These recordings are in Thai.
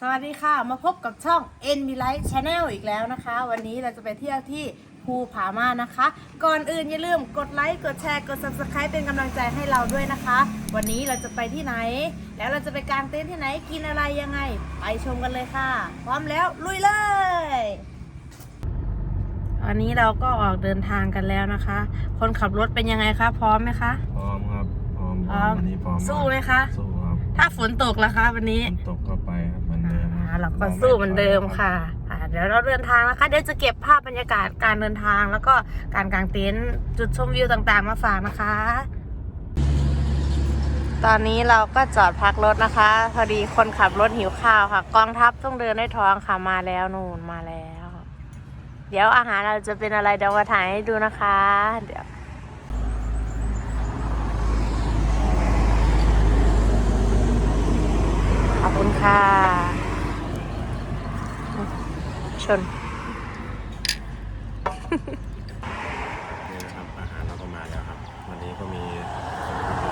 สวัสดีค่ะ มาพบกับช่อง n m i l i g h t Channel อีกแล้วนะคะ วันนี้เราจะไปเที่ยวที่ภูผาม่านนะคะ ก่อนอื่นอย่าลืมกดไลค์กดแชร์กด Subscribe เป็นกำลังใจให้เราด้วยนะคะ วันนี้เราจะไปที่ไหน แล้วเราจะไปกางเต็นท์ที่ไหนกินอะไรยังไง ไปชมกันเลยค่ะ พร้อมแล้วลุยเลยวันนี้เราก็ออกเดินทางกันแล้วนะคะ คนขับรถเป็นยังไงคะพร้อมไหมคะ พร้อมครับ พร้อมพร้อมวันนี้พร้อมสู้ไหมคะ สู้ครับ ถ้าฝนตกล่ะคะ วันนี้ ฝนตกก็ไปครับ เหมือนเดิมอ่าเราก็สู้เหมือนเดิมค่ะอ่าเดี๋ยวเราเดินทางนะคะเดี๋ยวจะเก็บภาพบรรยากาศการเดินทางแล้วก็การกางเต็นท์จุดชมวิวต่างๆ มาฝากนะคะ ตอนนี้เราก็จอดพักรถนะคะ พอดีคนขับรถหิวข้าวค่ะ กองทัพต้องเดินด้วยท้องค่ะมาแล้วนู่นมาแล้ว เดี๋ยวอาหารเราจะเป็นอะไรเดี๋ยวมาถ่ายให้ดูนะคะ เดี๋ยวขอบคุณค่ะ ชน นี่นะครับอาหารเราก็มาแล้วครับ วันนี้ก็มี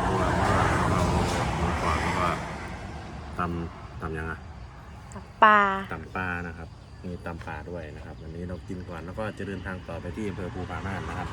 พวกเราเราหมูกรอบแล้วก็ตำตำยังไงปลาตำปลานะครับ มีตำปลาด้วยนะครับ วันนี้เรากินก่อนแล้วก็จะเดินทางต่อไปที่อำเภอภูผาม่านนะครับ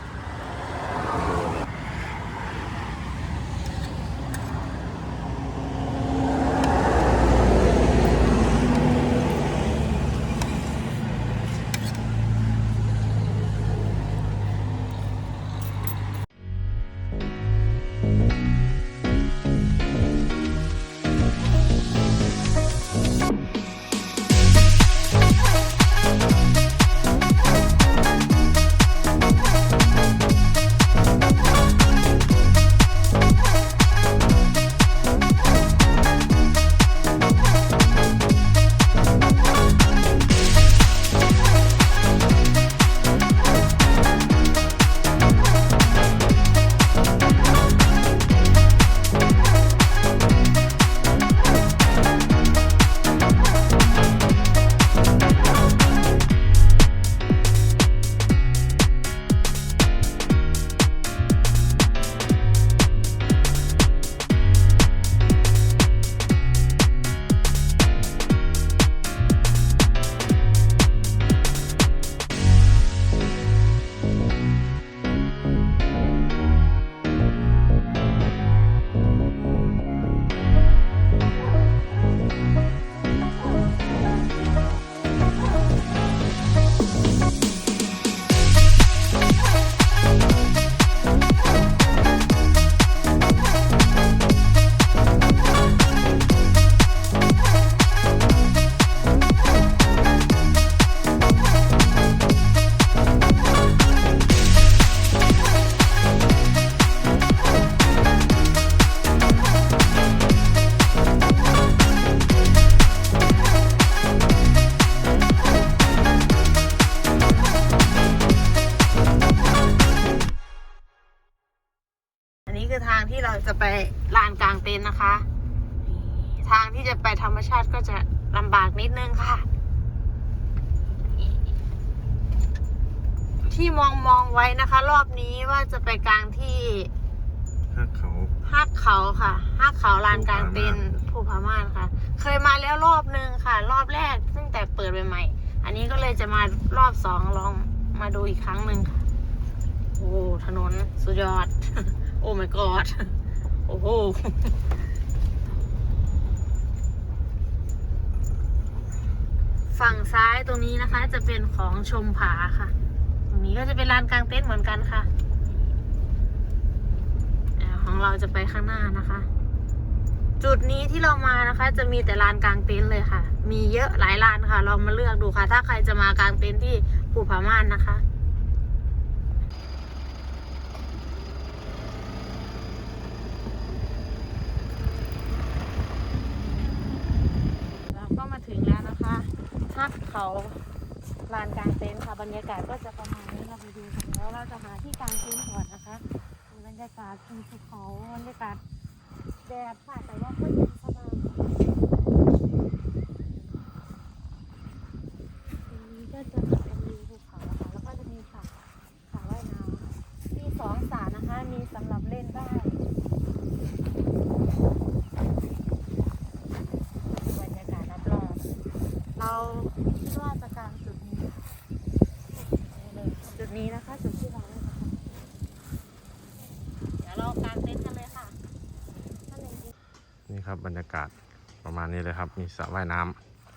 คือทางที่เราจะไปลานกลางเต็นท์นะคะ ทางที่จะไปธรรมชาติก็จะลำบากนิดนึงค่ะ ที่มองมองไว้นะคะ รอบนี้ว่าจะไปกลางที่ฮักเขาฮักเขาค่ะฮักเขาลานกลางเต็นท์ภูผาม่านค่ะ เคยมาแล้วรอบนึงค่ะ รอบแรกตั้งแต่เปิดใหม่ๆอันนี้ก็เลยจะมารอบสองลองมาดูอีกครั้งหนึ่งค่ะ โอ้ถนนสุดยอด โอ้ my god โอ้โหฝั่งซ้ายตรงนี้นะคะ จะเป็นของชมผาค่ะ ตรงนี้ก็จะเป็นลานกลางเต็นท์เหมือนกันค่ะของเราจะไปข้างหน้านะคะ จุดนี้ที่เรามานะคะ จะมีแต่ลานกลางเต็นท์เลยค่ะ มีเยอะหลายลานค่ะ ลองมาเลือกดูค่ะ ถ้าใครจะมากลางเต็นท์ที่ภูผาม่านนะคะ เราก็มาถึงแล้วนะคะทัก เขาลานกลางเต็นท์ค่ะ บรรยากาศก็จะประมาณนี้เราไปดูกันแล้วเราจะหาที่กลางเต็นท์ก่อนนะคะบรรยากาศภูเขาบรรยากาศแดดค่ะแต่ว่าก็เย็นสบายตรงนี้ก็จะเป็นวิวภูเขาค่ะแล้วก็จะมีสระสระ นะคะจุดที่เราเลยนะคะเดี๋ยวเรากางเต็นท์กันเลยค่ะท่านเอง นี่ครับบรรยากาศประ มาณนี้เลยครับ มีสระว่ายน้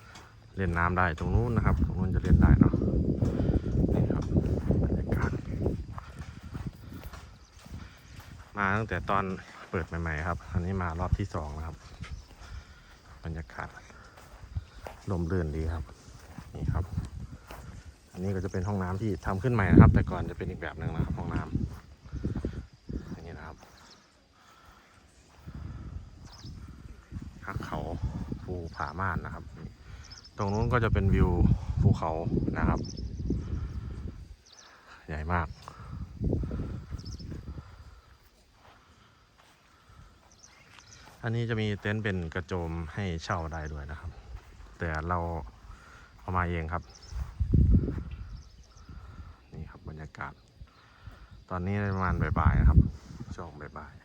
ำเล่นน้ำได้ตรงนู้นนะครับ ตรงนู้นจะเล่นได้เนาะนี่ครับบรรยากาศมาตั้งแต่ตอนเปิดใหม่ๆครับ อันนี้มารอบที่สองแล้วครับ บรรยากาศลมเรื่นดีครับ นี่ครับ อันนี้ก็จะเป็นห้องน้ำที่ทำขึ้นใหม่นะครับ แต่ก่อนจะเป็นอีกแบบหนึ่งนะครับห้องน้ำอย่างนี้นะครับหักเขาภู ผาม่านนะครับ ตรงนู้นก็จะเป็นวิวภูเขานะครับ ใหญ่มาก อันนี้จะมีเต็นท์เป็นกระโจมให้เช่าได้ด้วยนะครับ แต่เราเอามาเองครับ นี่ครับบรรยากาศ ตอนนี้ประมาณบ่ายๆนะครับ ช่วงบ่ายๆ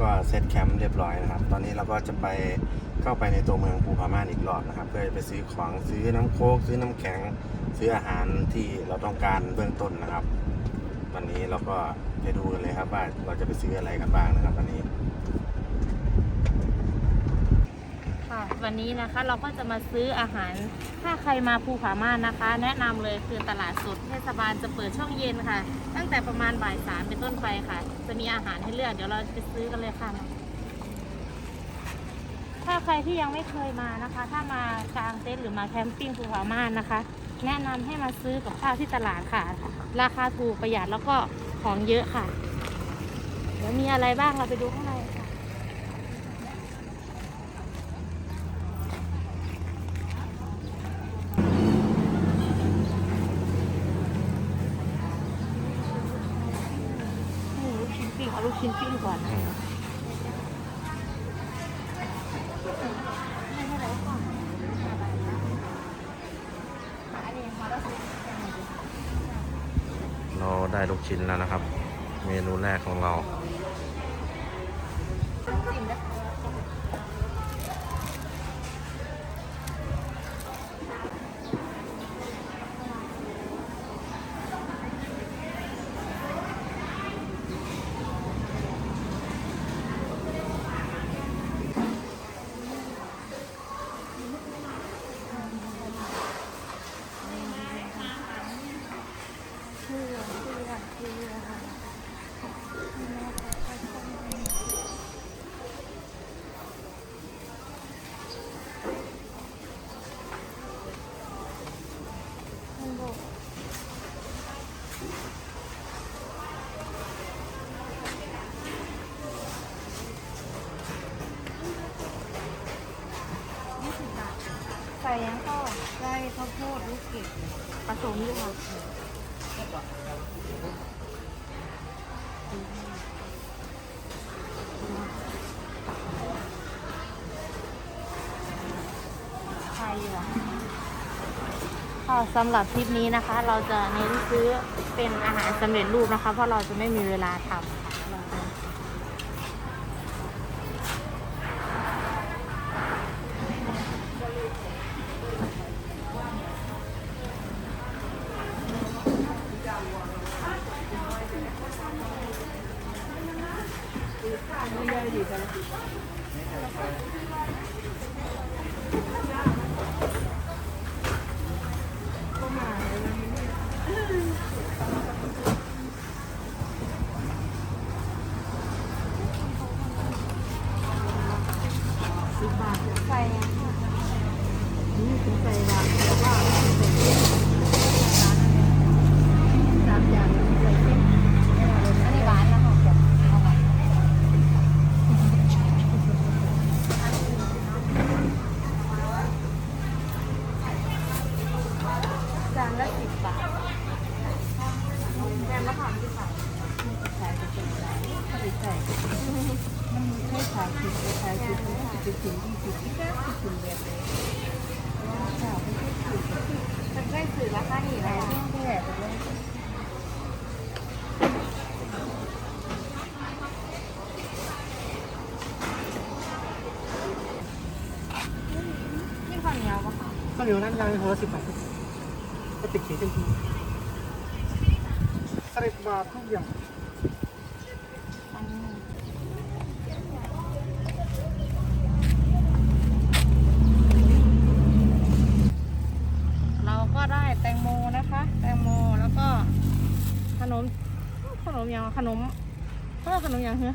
ก็เซตแคมป์เรียบร้อยนะครับ ตอนนี้เราก็จะไปเข้าไปในตัวเมืองภูพาม่านอีกรอบนะครับ เพื่อไปซื้อของซื้อน้ำโค้กซื้อน้ำแข็ง ซื้ออาหารที่เราต้องการเบื้องต้นนะครับ วันนี้เราก็ไปดูกันเลยครับว่าเราจะไปซื้ออะไรกันบ้างนะครับวันนี้ค่ะวันนี้นะคะเราก็จะมาซื้ออาหารถ้าใครมาภูผาม่านนะคะ แนะนำเลยคือตลาดสดเทศบาลจะเปิดช่วงเย็นค่ะ ตั้งแต่ประมาณบ่ายสามเป็นต้นไปค่ะ จะมีอาหารให้เลือก เดี๋ยวเราไปซื้อกันเลยค่ะ ถ้าใครที่ยังไม่เคยมานะคะ ถ้ามากางเต็นท์หรือมาแคมปิ้งภูผาม่านนะคะ แนะนำให้มาซื้อกับข้าวที่ตลาดค่ะ ราคาถูกประหยัดแล้วก็ของเยอะค่ะ เดี๋ยวมีอะไรบ้างเราไปดูข้างในลูก ชิ้นปิ้งก่อนนะเราได้ลูกชิ้นแล้วนะครับ เมนูแรกของเรา ผสมอยู่ค่ะใช่เหรอสำหรับคลิปนี้นะคะ เราจะเน้นซื้อเป็นอาหารสำเร็จรูปนะคะ เพราะเราจะไม่มีเวลาทำเราจะ สิบบาทใส่อะค่ะ นี่คือใส่บาทแต่ว่าไม่ใส่เส้นสามอย่างไม่ใส่เส้นอันนี้หวานนะคะเอาหวานจานละสิบบาทแกงมะขามที่ขายขายจะเป็นไรไม่ได้ใส่ ให้ขายสิบไปขายสิบมันก็จะถึงยี่สิบที่แค่สิบถึงแบบเลยค่ะไม่ใช่สิบ มันได้สื่อราคานี่ แต่ แล้ว เรื่องที่แบบเลย นี่ข้าวเหนียวปะคะ ข้าว เหนียวนั้นยังหัวละสิบบาทก็ติดเขียนจริงสิบบาททุกอย่างเราก็ได้แตงโมนะคะ แตงโมแล้วก็ขนม ขนมยังขนมเออขนมยังเหรอ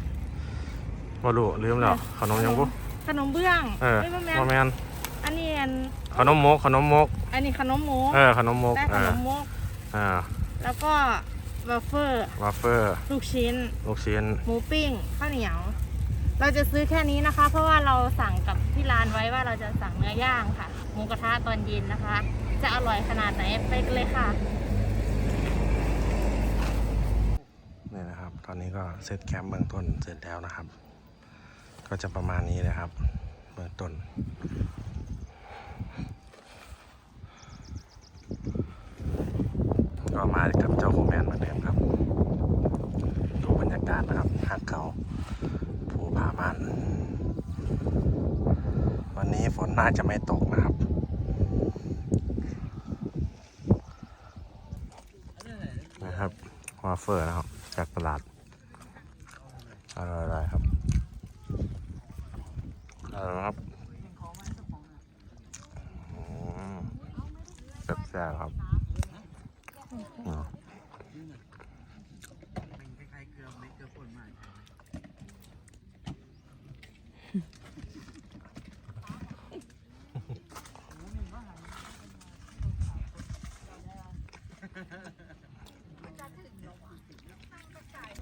บ่รู้ลืมแล้วขนมยังบุขนมเบื้องเออไม่แม่บ่แม่นอันนี้อัน ขนมมกขนมมกอันนี้ขนมหมูเออขนมมกได้เอขนอมมก อ่าแล้วก็วาฟเฟอร์วาฟเฟอร์ลูกชิ้น ลูกชิ้นหมูปิ้งข้าวเหนียว เราจะซื้อแค่นี้นะคะ เพราะว่าเราสั่งกับที่ร้านไว้ว่าเราจะสั่งเนื้อย่างค่ะ หมูกระทะตอนเย็นนะคะ จะอร่อยขนาดไหนไปกันเลยค่ะนี่นะครับ ตอนนี้ก็เซตแคมป์เบื้องต้นเสร็จแล้วนะครับ ก็จะประมาณนี้เลยครับ เบื้องต้น ก็มากับเจ้าโคแมนเหมือนเดิมครับ ดูบรรยากาศนะครับหากเขาภูผาม่าน วันนี้ฝนน่าจะไม่ตกนะครับนะครับวาเฟอร์นะครับ จากตลาดอร่อยๆครับอร่อยครับอืมแซ่บๆครับอืม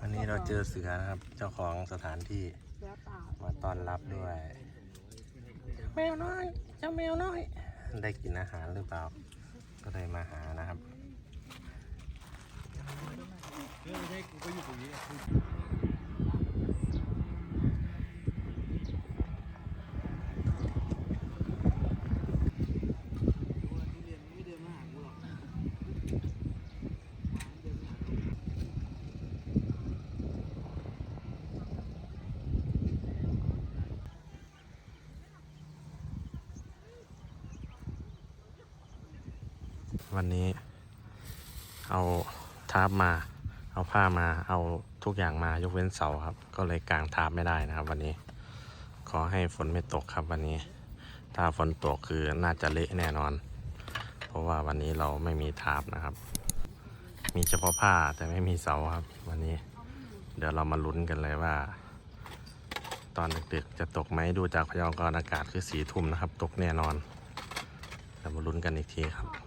อันนี้ เราเจอเสือนะครับ เจ้าของสถานที่เสือป่ามาต้อนรับด้วย แมวน้อย เจ้าแมวน้อย ได้กินอาหารหรือเปล่า ก็เลยมาหานะครับ วันนี้เอาทาร์ปมา เอาผ้ามา เอาทุกอย่างมายกเว้นเสาครับ ก็เลยกางทาร์ปไม่ได้นะครับ วันนี้ ขอให้ฝนไม่ตกครับวันนี้ ถ้าฝนตกคือน่าจะเละแน่นอน เพราะว่าวันนี้เราไม่มีทาร์ปนะครับ มีเฉพาะผ้าแต่ไม่มีเสาครับ วันนี้ เดี๋ยวเรามาลุ้นกันเลยว่า ตอนดึกๆจะตกไหมดูจากพยากรณ์อากาศคือสีทุ่มนะครับ ตกแน่นอนเดี๋ยวมาลุ้นกันอีกทีครับ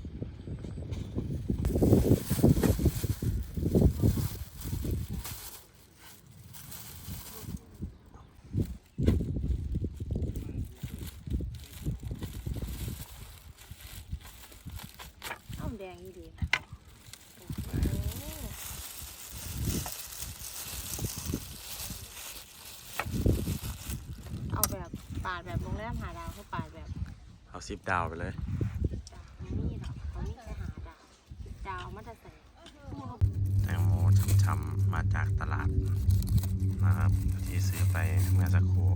ำมาจากตลาดนะครับ ที่ซื้อไปเมื่อสักครู่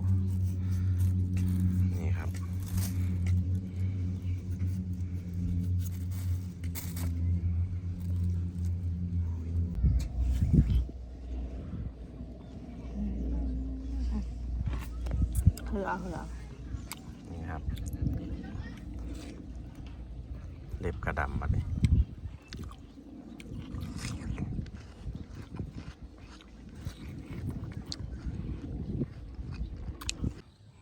นี่ครับ เหือเหือ นี่ครับ เล็บกระดำบัดนี้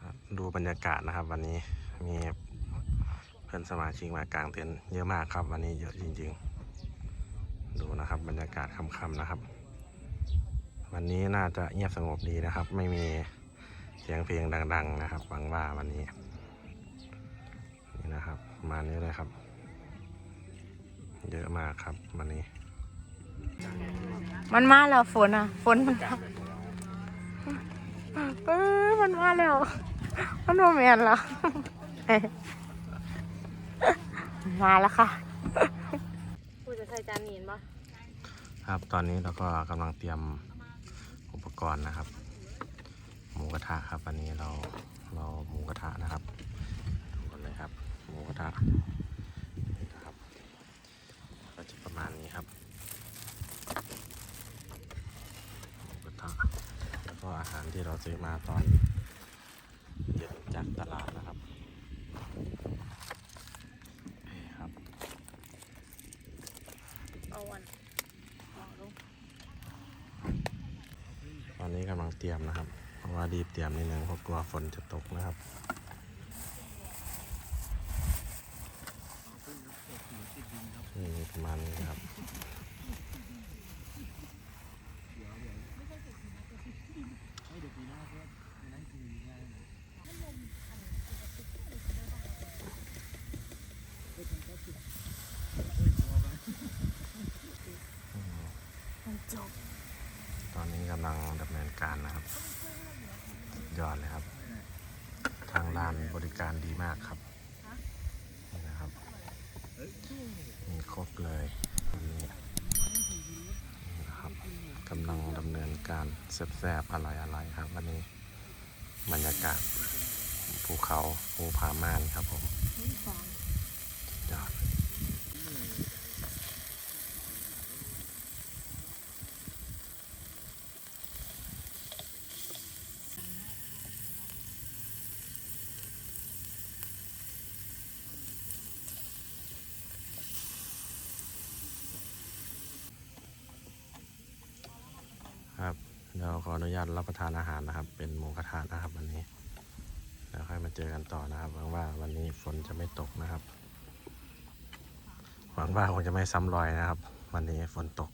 ครับดูบรรยากาศนะครับ วันนี้มีเพื่อนสมาชิกมากลางเต็นท์เยอะมากครับ วันนี้เยอะจริง ๆ ดูนะครับ บรรยากาศค่ำๆนะครับ วันนี้น่าจะเงียบสงบดีนะครับ ไม่มีเสียงเพลงดัง ๆ นะครับหวังว่าวันนี้นี่นะครับประมาณนี้เลยครับ เยอะมากครับวันนี้ มันมาแล้วฝนอะ ฝนมันเออมันมาแล้ว มันโมเมนแล้วมาแล้วค่ะกูจะใส่จานนีนปะครับตอนนี้เราก็กำลังเตรียมอุปกรณ์นะครับ หมูกระทะครับวันนี้เราเราหมูกระทะนะครับดูกันเลยครับ หมูกระทะนี่นะครับก็จะประมาณนี้ครับหมูกระทะแล้วก็อาหารที่เราซื้อมาตอน เย็นจากตลาดนะครับนี่ครับเอาวันเอาลงตอนนี้กำลังเตรียมนะครับ เพราะว่ารีบเตรียมนิดนึงเพราะกลัวฝนจะตกนะครับ นี่ประมาณนี้นะครับ มัน จบ ตอนนี้กำลังดำเนินการนะครับ ยอดเลยครับ ทางด้านบริการดีมากครับนี่นะครับ มีครบเลยนี่นะครับกำลังดำเนินการแซ่บๆอร่อยๆครับวันนี้บรรยากาศภูเขาภูผาม่านครับผมยอด เราขออนุญาตรับประทานอาหารนะครับ เป็นหมูกระทะนะครับวันนี้ แล้วค่อยมาเจอกันต่อนะครับหวังว่าวันนี้ฝนจะไม่ตกนะครับ หวังว่าคงจะไม่ซ้ำรอยนะครับ วันนี้ฝนตก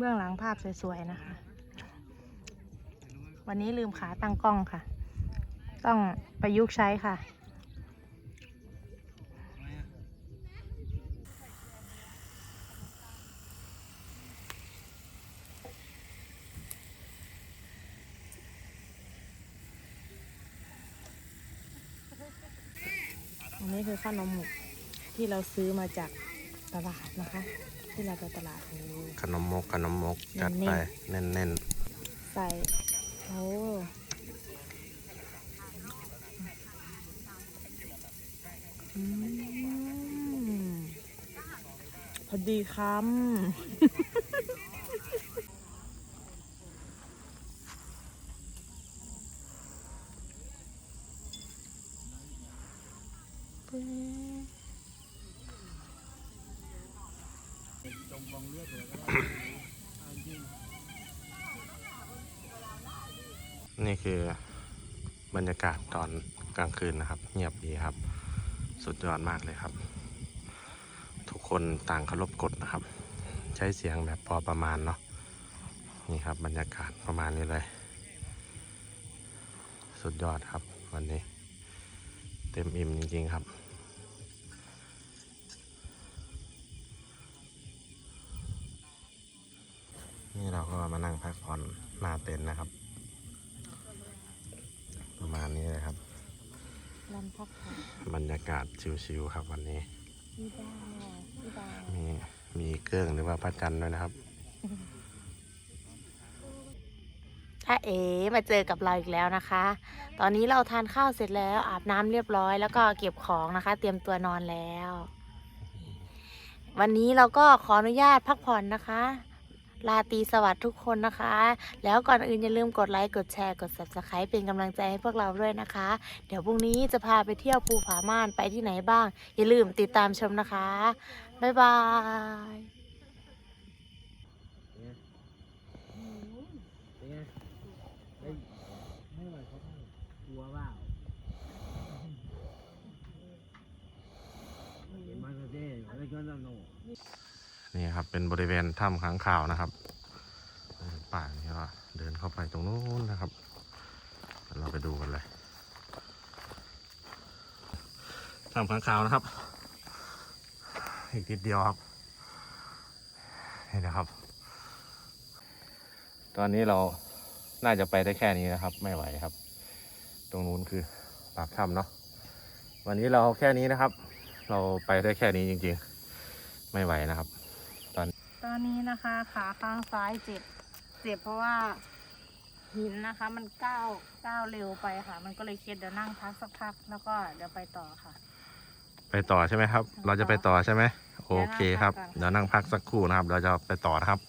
เบื้องหลังภาพสวยๆนะคะ วันนี้ลืมขาตั้งกล้องค่ะ ต้องประยุกต์ใช้ค่ะ อันนี้คือขนมหมกที่เราซื้อมาจากตลาดนะคะ ที่เราไปตลาดโอ้ขนมมกขนมมกจัดเน้นๆไปแน่นใส่โอ้อืมพอดีคำ นี่คือบรรยากาศตอนกลางคืนนะครับ เงียบดีครับ สุดยอดมากเลยครับ ทุกคนต่างเคารพกฎนะครับ ใช้เสียงแบบพอประมาณเนาะนี่ครับ บรรยากาศประมาณนี้เลย สุดยอดครับ วันนี้ เต็มอิ่มจริงๆครับนี่เราก็มานั่งพักผ่อนหน้าเต็นท์นะครับ ประมาณนี้เลยครับลำพักผ่อนบรรยากาศชิวๆครับ วันนี้ พี่ดาวพี่ดาวมีมีเกื้องหรือว่าพระจันทร์ด้วยนะครับ ถ้าเอ๋มาเจอกับเราอีกแล้วนะคะ ตอนนี้เราทานข้าวเสร็จแล้วอาบน้ำเรียบร้อย แล้วก็เก็บของนะคะ เตรียมตัวนอนแล้ว วันนี้เราก็ขออนุญาตพักผ่อนนะคะ ลาตีสวัสดิ์ทุกคนนะคะ แล้วก่อนอื่นอย่าลืมกดไลค์กดแชร์กด subscribe เป็นกำลังใจให้พวกเราด้วยนะคะ เดี๋ยวพรุ่งนี้จะพาไปเที่ยวภูผาม่านไปที่ไหนบ้าง อย่าลืมติดตามชมนะคะ บ๊ายบายเป็นไงเฮ้ยไม่ไหวเขาต้องกลัวเปล่าเห็นมันก็เจ๊อะไรก็นั่น นี่ครับเป็นบริเวณถ้ำค้างคาวนะครับป่านี่ก็เดินเข้าไปตรงนู้นนะครับ เราไปดูกันเลยถ้ำค้างคาวนะครับ อีกนิดเดียวครับนี่นะครับ ตอนนี้เราน่าจะไปได้แค่นี้นะครับ ไม่ไหวครับ ตรงนู้นคือปากถ้ำเนาะวันนี้เราแค่นี้นะครับ เราไปได้แค่นี้จริงๆ ไม่ไหวนะครับ นนี้นะคะ ขาข้างซ้ายเจ็บ เจ็บเพราะว่าหินนะคะ มันก้าวก้าวเร็วไปค่ะ มันก็เลยเคล็ดเดี๋ยวนั่งพักสักพักแล้วก็เดี๋ยวไปต่อค่ะ ไปต่อใช่ไหมครับ เราจะไปต่อใช่ไหมโอเคครับ เดี๋ยวนั่งพักก่อนเดี๋ยวนั่งพักสักครู่นะครับ เราจะไปต่อนะครับ